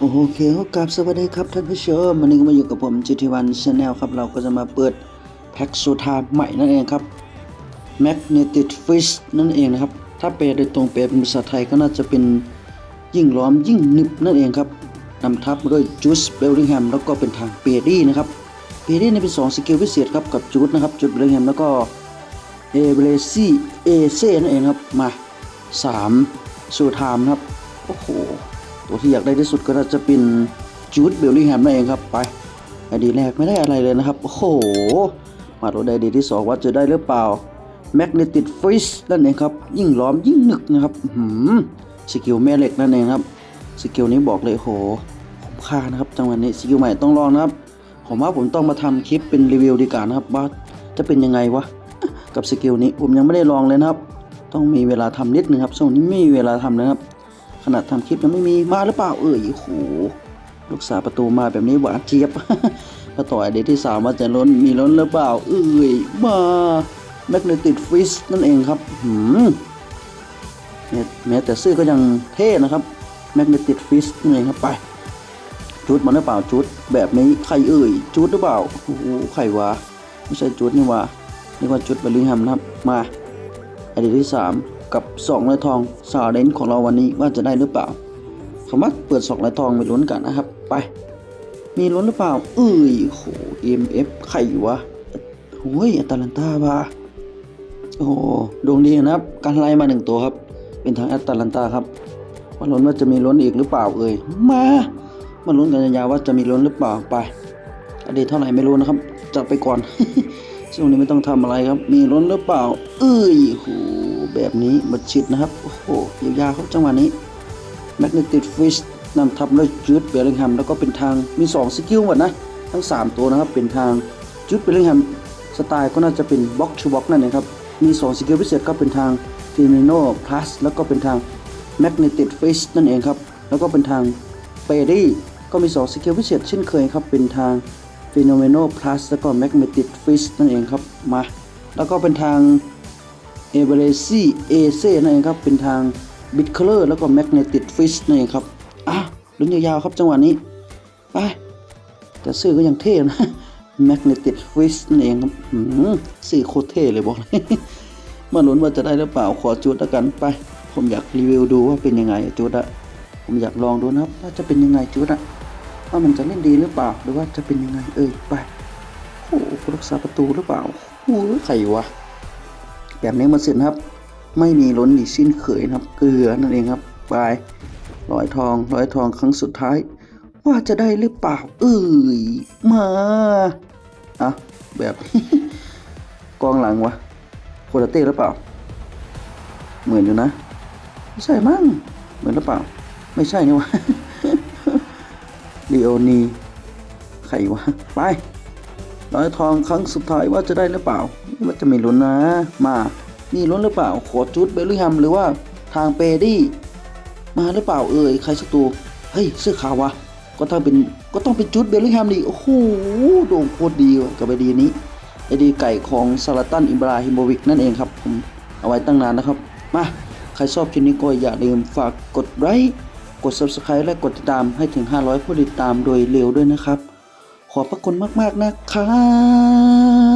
โอเคครับสวัสดีครับท่านผู้ชมวันนี้ก็มาอยู่กับผม GT1 Channel ครับ เราก็จะมาเปิดแพ็กโซทาใหม่นั่นเองครับ Magnetic Fish นั่นเองนะครับ ถ้าแปลโดยตรงแปลเป็นภาษาไทยก็น่าจะเป็นยิ่งล้อมยิ่งหนึบนั่นเองครับนำทับด้วยจูสเบลลิงแฮมแล้วก็เป็นทางเปดี้นะครับเปดี้นี่เป็น2สกิลพิเศษครับกับจูสนะครับจูสเบลลิงแฮมแล้วก็เอเบรซี่เอเซ่นั่นเองครับมา3โซทามครับโอ้โห ตัวที่อยากได้ที่สุดก็น่าจะเป็นจูดเบลลิงแฮมนั่นเองครับไปไอดีแรกไม่ได้อะไรเลยนะครับ โอ้โห มาตัวใดดีที่สองว่าจะได้หรือเปล่าแมกเนติกฟิชนั่นเองครับ ยิ่งล้อมยิ่งหนึกนะครับหือสกิลแม่เหล็กนั่นเองครับสกิลนี้บอกเลยโหคุ้มค่านะครับจังหวะนี้สกิลใหม่ต้องลองนะครับ ผมว่าผมต้องมาทำคลิปเป็นรีวิวดีกว่านะครับว่าจะเป็นยังไงวะกับสกิลนี้ผมยังไม่ได้ลองเลยนะครับ ต้องมีเวลาทำนิดนึงครับช่วงนี้ไม่มีเวลาทำนะครับ ขนาดทำคลิปยังไม่มีมาหรือเปล่าเอ่ยโอ้โหลูกสาวประตูมาแบบนี้หวานเจี๊ยบพอต่อยเดยวที่สามว่าจะล้นมีล้นหรือเปล่าเอ่ยมาแมกเนติกฟิสนั่นเองครับหืมแม้แต่ชื่อก็ยังเท่นะครับแมกเนติกฟิสนั่นเองครับไปจุดมันหรือเปล่าจุดแบบนี้ใครเอ่ยจุดหรือเปล่าโอ้โหใครวะไม่ใช่จุดนี่วะนี่ว่าจุดบลลิงแฮมนะครับมาอเดียที่สาม กับสองลายทองสาเลนของเราวันนี้ว่าจะได้หรือเปล่าคำว่าเปิดสองลายทองไปลุ้นกันนะครับ ไป มีลุ้นหรือเปล่าเอ้ยโห EMF ใครวะโอ้ยอัตแลนตาว่ะโอ้ดวงดีนะครับ การไล่มาหนึ่งตัวครับ เป็นทางแอตแลนตาครับว่าลุ้นว่าจะมีลุ้นอีกหรือเปล่าเอ่ยมามาลุ้นกันยาวว่าจะมีลุ้นหรือเปล่าไปอดีตเท่าไหร่ไม่รู้นะครับจัดไปก่อนช่วงนี้ไม่ต้องทำอะไรครับ มีล้นหรือเปล่า เอ้ยโห แบบนี้บัดชิดนะครับ โอ้โหยาวๆครับจังหวะนี้ Magnetic Fish นำทับด้วยจูดเบลลิงแฮมแล้วก็เป็นทางมี 2 สกิลหมดนะ ทั้ง 3 ตัวนะครับ เป็นทางจูดเบลลิงแฮมสไตล์ก็น่าจะเป็นบ็อกชูบ็อกนั่นเองครับ มี 2 สกิลพิเศษก็เป็นทาง f i m i n o Plus แล้วก็เป็นทาง Magnetic Fish นั่นเองครับ แล้วก็เป็นทาง p e r y ก็มี 2 สกิลพิเศษเช่นเคยครับ เป็นทาง p h e n o m e n a l Plus แล้วก็ Magnetic Fish นั่นเองครับมาแล้วก็เป็นทาง e v e r e s y a c นั่นเองครับ เป็นทาง b i t c o l o r แล้วก็ Magnetic Fish นั่นเองครับ อะลุ้นยาวๆครับจังหวะนี้ ไป แต่ชื่อก็ยังเท่นะ Magnetic Fish นั่นเองครับหืมชื่อโคตรเท่เลยบอกเลยมาลุ้นว่าจะได้หรือเปล่าขอจุดแล้วกันไป ผมอยากรีวิวดูว่าเป็นยังไงจุดอะผมอยากลองดูนะครับว่าจะเป็นยังไงจุดอะว่ามันจะเล่นดีหรือเปล่าหรือว่าจะเป็นยังไงเอ้ยไปโอ้โหรักษาประตูหรือเปล่าโอ้ใครวะ แบบนี้มาเสร็จนะครับ ไม่มีล้นดีสิ้นเขยนะครับ เกลือนั่นเองครับไปร้อยทองร้อยทองครั้งสุดท้าย ว่าจะได้หรือเปล่า เอ้ยมาอะแบบกองหลังวะโคตรเต้หรือเปล่า เหมือนอยู่นะไม่ใช่มั้งเหมือนหรือเปล่า ไม่ใช่นี่วะลีโอนีใครวะไปร้อยทองครั้งสุดท้ายว่าจะได้หรือเปล่า ว่าจะม่ลุ้นนะ มามีลุ้นหรือเปล่าขอจุดเบลลิงแฮมหรือว่าทางเปดี้มาหรือเปล่าเอ่ยใครสักตัวเฮ้ยเสื้อขาววะก็ต้องเป็นก็ต้องเป็นจุดเบลลิงแฮมดิโอ้โหโด่งโคตรดีวะกับไอดีนี้ไอดีไก่ของซาลาตันอิบราฮิโมวิกนั่นเองครับผมเอาไว้ตั้งนานนะครับมาใครชอบคลิปนี้ก็อย่าลืมฝากกดไลค์กด subscribe และกดติดตามให้ถึง 500 ผู้ติดตามโดยเร็วด้วยนะครับ ขอบพระคุณมาก ๆ นะครับ